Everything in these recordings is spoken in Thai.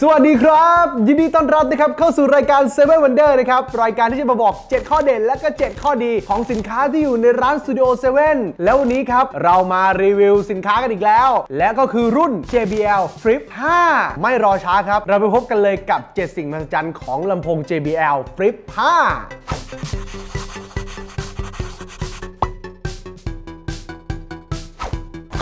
สวัสดีครับ ยินดีต้อนรับนะครับเข้าสู่รายการ Seven Wonder นะครับ รายการที่จะมาบอก 7 ข้อเด่นและก็ 7 ข้อดีของสินค้าที่อยู่ในร้าน Studio 7 แล้ววันนี้ครับ เรามารีวิวสินค้ากันอีกแล้ว และก็คือรุ่น JBL Flip 5 ไม่รอช้าครับ เราไปพบกันเลยกับ 7 สิ่งมหัศจรรย์ของลำโพง JBL Flip 5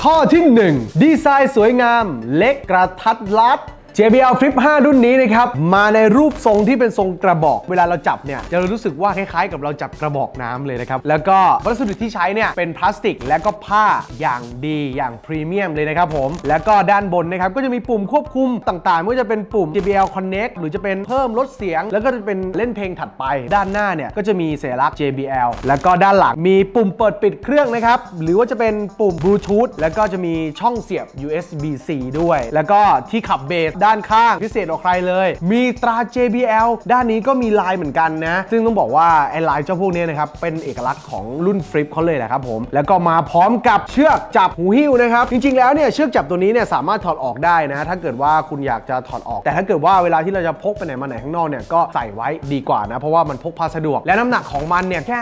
ข้อที่ 1 ดีไซน์สวยงาม เล็กกระทัดรัด JBL Flip 5 รุ่นนี้นะครับ มาในรูปทรงที่เป็นทรงกระบอก เวลาเราจับเนี่ย จะรู้สึกว่าคล้ายๆ กับเราจับกระบอกน้ำเลยนะครับ แล้วก็วัสดุที่ใช้เนี่ย เป็นพลาสติก และก็ผ้าอย่างดีอย่างพรีเมียมเลยนะครับผม แล้วก็ด้านบนนะครับ ก็จะมีปุ่มควบคุมต่างๆไม่ว่าจะเป็นปุ่ม JBL Connect หรือจะเป็นเพิ่มลดเสียง แล้วก็จะเป็นเล่นเพลงถัดไป ด้านหน้าเนี่ยก็จะมีสัญลักษณ์ JBL แล้วก็ด้านหลังมีปุ่มเปิดปิดเครื่องนะครับหรือว่าจะเป็นปุ่มบลูทูธแล้วก็จะมีช่องเสียบ USB-C ด้วย แล้วก็ที่ขับเบสด้านข้างพิเศษกว่าใครเลย มีตรา JBL ด้านนี้ก็มีลายเหมือนกันนะ ซึ่งต้องบอกว่าไอ้ลายเจ้าพวกนี้นะครับ เป็นเอกลักษณ์ของรุ่นฟลิปเขาเลยแหละครับผม แล้วก็มาพร้อมกับเชือกจับหูหิ้วนะครับ จริงๆ แล้วเนี่ยเชือกจับตัวนี้เนี่ยสามารถถอดออกได้นะ ถ้าเกิดว่าคุณอยากจะถอดออก แต่ถ้าเกิดว่าเวลาที่เราจะพกไปไหนมาไหนข้างนอกเนี่ยก็ใส่ไว้ดีกว่านะ เพราะว่ามันพกพาสะดวก และน้ำหนักของมันเนี่ยแค่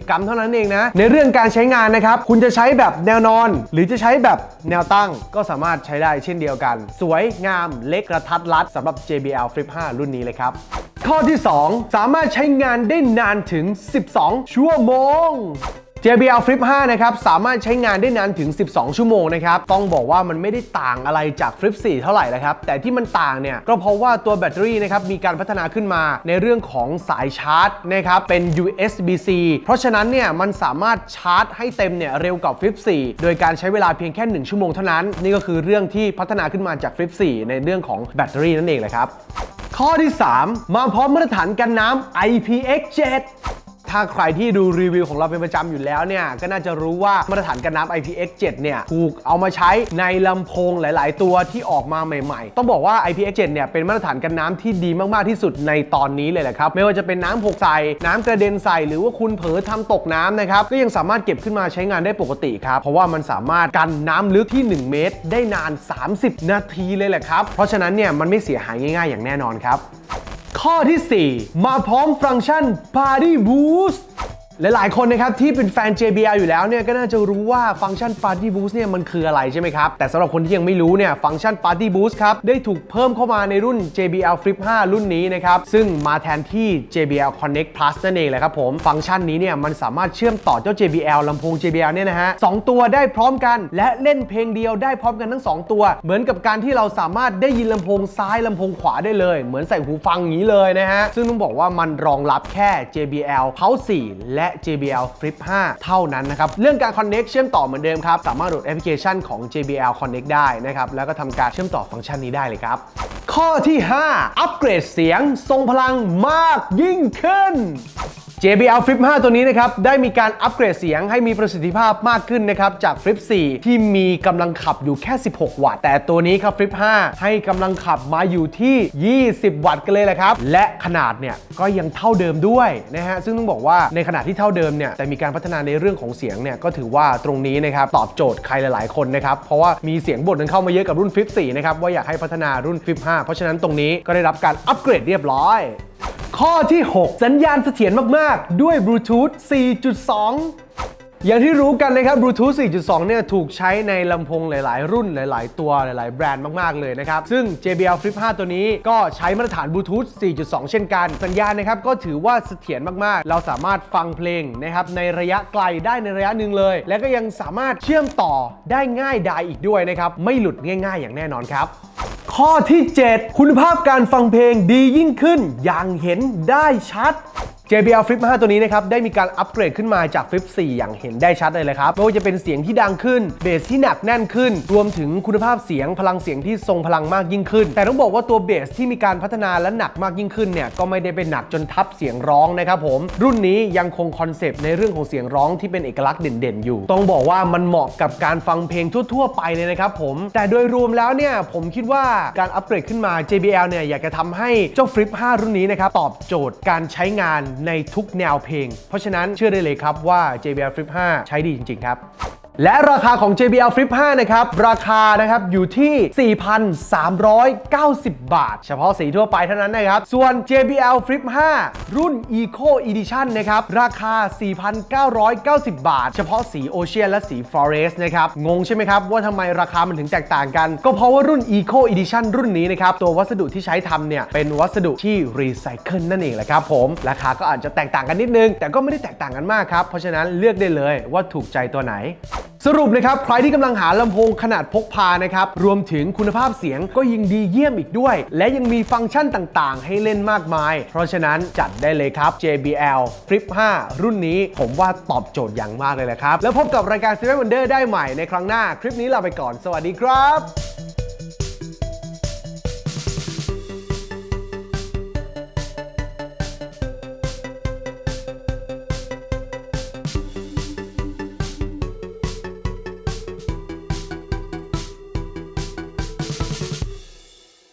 540 กรัมเท่านั้นเองนะ ในเรื่องการใช้งานนะครับ คุณจะใช้แบบแนวนอน หรือจะใช้แบบแนวตั้งก็สามารถใช้ได้เช่นเดียวกัน สวยงามเล็กกระทัดรัดสำหรับ JBL Flip 5 รุ่นนี้เลยครับ ข้อที่ 2 สามารถใช้งานได้นานถึง 12 ชั่วโมง JBL Flip 5 นะครับ สามารถใช้งานได้นานถึง 12 ชั่วโมงนะครับ ต้องบอกว่ามันไม่ได้ต่างอะไรจาก Flip 4 เท่าไหร่นะครับ แต่ที่มันต่างเนี่ย ก็เพราะว่าตัวแบตเตอรี่นะครับ มีการพัฒนาขึ้นมาในเรื่องของสายชาร์จนะครับ เป็น USB-C เพราะฉะนั้นเนี่ย มันสามารถชาร์จให้เต็มเนี่ยเร็วกว่า Flip 4 โดยการใช้เวลาเพียงแค่ 1 ชั่วโมงเท่านั้น นี่ก็คือเรื่องที่พัฒนาขึ้นมาจาก Flip 4 ในเรื่องของแบตเตอรี่นั่นเองแหละครับข้อที่ 3 มาพร้อมมาตรฐานกันน้ำ IPX7 ถ้าใครที่ดูรีวิวของเราเป็นประจำอยู่แล้วเนี่ย ก็น่าจะรู้ว่ามาตรฐานกันน้ำ IPX7 เนี่ยถูกเอามาใช้ในลำโพงหลาย ๆ ตัวที่ออกมาใหม่ ๆ ต้องบอกว่า IPX7 เนี่ยเป็นมาตรฐานกันน้ำที่ดีมาก ๆ ที่สุดในตอนนี้เลยแหละครับ ไม่ว่าจะเป็นน้ำหกใส่น้ำกระเด็นใส่หรือว่าคุณเผลอทำตกน้ำนะครับ ก็ยังสามารถเก็บขึ้นมาใช้งานได้ปกติครับ เพราะว่ามันสามารถกันน้ำลึกที่ 1 เมตร ได้นาน 30 นาทีเลยแหละครับ เพราะฉะนั้นเนี่ยมันไม่เสียหายง่าย ๆ อย่างแน่นอนครับ ข้อทีสี่ 4 มาพร้อมฟังก์ชัน Party Boost หลายๆ คนนะครับที่เป็นแฟน JBL อยู่แล้วเนี่ยก็น่าจะรู้ว่าฟังก์ชัน Party Boost เนี่ยมันคืออะไรใช่ไหมครับ แต่สำหรับคนที่ยังไม่รู้เนี่ยฟังก์ชัน Party Boost ครับ ได้ถูกเพิ่มเข้ามาในรุ่น JBL Flip 5 รุ่นนี้นะครับ ซึ่งมาแทนที่ JBL Connect Plus นั่นเองแหละครับผม ฟังก์ชันนี้เนี่ยมันสามารถเชื่อมต่อเจ้า JBL ลำโพง JBL เนี่ยนะฮะสองตัวได้พร้อมกัน และเล่นเพลงเดียวได้พร้อมกันทั้งสองตัว เหมือนกับการที่เราสามารถได้ยินลำโพงซ้ายลำโพงขวาได้เลย เหมือนใส่หูฟังอย่างนี้เลยนะฮะซึ่งต้องบอกว่ามันรองรับแค่ JBL Pulse 4และ JBL Flip 5 เท่านั้นนะครับ เรื่องการ Connect เชื่อมต่อเหมือนเดิมครับ สามารถโหลดแอปพลิเคชันของ JBL Connect ได้นะครับ แล้วก็ทำการเชื่อมต่อฟังก์ชันนี้ได้เลยครับ ข้อที่ 5 อัปเกรดเสียงทรงพลังมากยิ่งขึ้น JBL Flip 5 ตัวนี้นะครับได้มีการอัปเกรดเสียงให้มีประสิทธิภาพมากขึ้นนะครับจาก Flip 4 ที่มีกำลังขับอยู่แค่ 16 วัตต์ แต่ตัวนี้ครับ Flip 5 ให้กำลังขับมาอยู่ที่ 20 วัตต์กันเลยแหละครับ และขนาดเนี่ยก็ยังเท่าเดิมด้วยนะฮะซึ่งต้องบอกว่าในขณะที่เท่าเดิมเนี่ยแต่มีการพัฒนาในเรื่องของเสียงเนี่ยก็ถือว่าตรงนี้นะครับตอบโจทย์ใครหลาย ๆ คนนะครับเพราะว่ามีเสียงบ่นกันเข้ามาเยอะกับรุ่น Flip 4 นะครับว่าอยากให้พัฒนารุ่น Flip 5 เพราะฉะนั้นตรงนี้ก็ได้รับการอัปเกรดเรียบร้อย ข้อที่ 6 สัญญาณเสถียรมาก ๆ ด้วยบลูทูธ4.2อย่างที่รู้กันนะครับบลูทูธ4.2 เนี่ยถูกใช้ในลำโพงหลาย ๆ รุ่นหลาย ๆ ตัวหลาย ๆ แบรนด์มาก ๆ เลยนะครับ ซึ่ง JBL Flip 5 ตัวนี้ก็ใช้มาตรฐานบลูทูธ4.2 เช่นกัน สัญญาณนะครับก็ถือว่าเสถียรมาก ๆ เราสามารถฟังเพลงนะครับในระยะไกลได้ในระยะหนึ่งเลย และก็ยังสามารถเชื่อมต่อได้ง่ายดายอีกด้วยนะครับ ไม่หลุดง่าย ๆ อย่างแน่นอนครับ ข้อที่ 7 คุณภาพการฟังเพลงดียิ่งขึ้นอย่างเห็นได้ชัด JBL Flip 5 ตัวนี้นะครับ ได้มีการอัปเกรดขึ้นมาจาก Flip 4 อย่างเห็นได้ชัดเลยเลยครับ ไม่ว่าจะเป็นเสียงที่ดังขึ้น เบสที่หนักแน่นขึ้น รวมถึงคุณภาพเสียงพลังเสียงที่ทรงพลังมากยิ่งขึ้น แต่ต้องบอกว่าตัวเบสที่มีการพัฒนาและหนักมากยิ่งขึ้นเนี่ย ก็ไม่ได้เป็นหนักจนทับเสียงร้องนะครับผม รุ่นนี้ยังคงคอนเซปต์ในเรื่องของเสียงร้องที่เป็นเอกลักษณ์เด่นๆ อยู่ ต้องบอกว่ามันเหมาะกับการฟังเพลงทั่ว ๆ ไปเลยนะครับผม แต่โดยรวมแล้วเนี่ยผมคิดว่าการอัปเกรดขึ้นมา JBL เนี่ยอยากจะทำให้เจ้า Flip 5 รุ่นนี้นะครับตอบโจทย์การใช้งานในทุกแนวเพลง เพราะฉะนั้นเชื่อได้เลยครับว่า JBL Flip 5 ใช้ดีจริง ๆ ครับ และราคาของ JBL Flip 5 นะครับ ราคานะครับอยู่ที่ 4,390 บาท เฉพาะสีทั่วไปเท่านั้นนะครับ ส่วน JBL Flip 5 รุ่น Eco Edition นะครับ ราคา 4,990 บาท เฉพาะสี Ocean และสี Forest นะครับ งงใช่ไหมครับ ว่าทำไมราคามันถึงแตกต่างกัน ก็เพราะว่ารุ่น Eco Edition รุ่นนี้นะครับ ตัววัสดุที่ใช้ทำเนี่ย เป็นวัสดุที่รีไซเคิลนั่นเองแหละครับผม ราคาก็อาจจะแตกต่างกันนิดนึง แต่ก็ไม่ได้แตกต่างกันมากครับ เพราะฉะนั้นเลือกได้เลยว่าถูกใจตัวไหน สรุปนะครับใครที่กำลังหาลำโพงขนาดพกพานะครับ รวมถึงคุณภาพเสียงก็ยิ่งดีเยี่ยมอีกด้วย และยังมีฟังก์ชันต่างๆ ให้เล่นมากมาย เพราะฉะนั้นจัดได้เลยครับ JBL Flip 5 รุ่นนี้ผมว่าตอบโจทย์อย่างมากเลยแหละครับ แล้วพบกับรายการ Seven Wonder ได้ใหม่ในครั้งหน้า คลิปนี้ลาไปก่อน สวัสดีครับ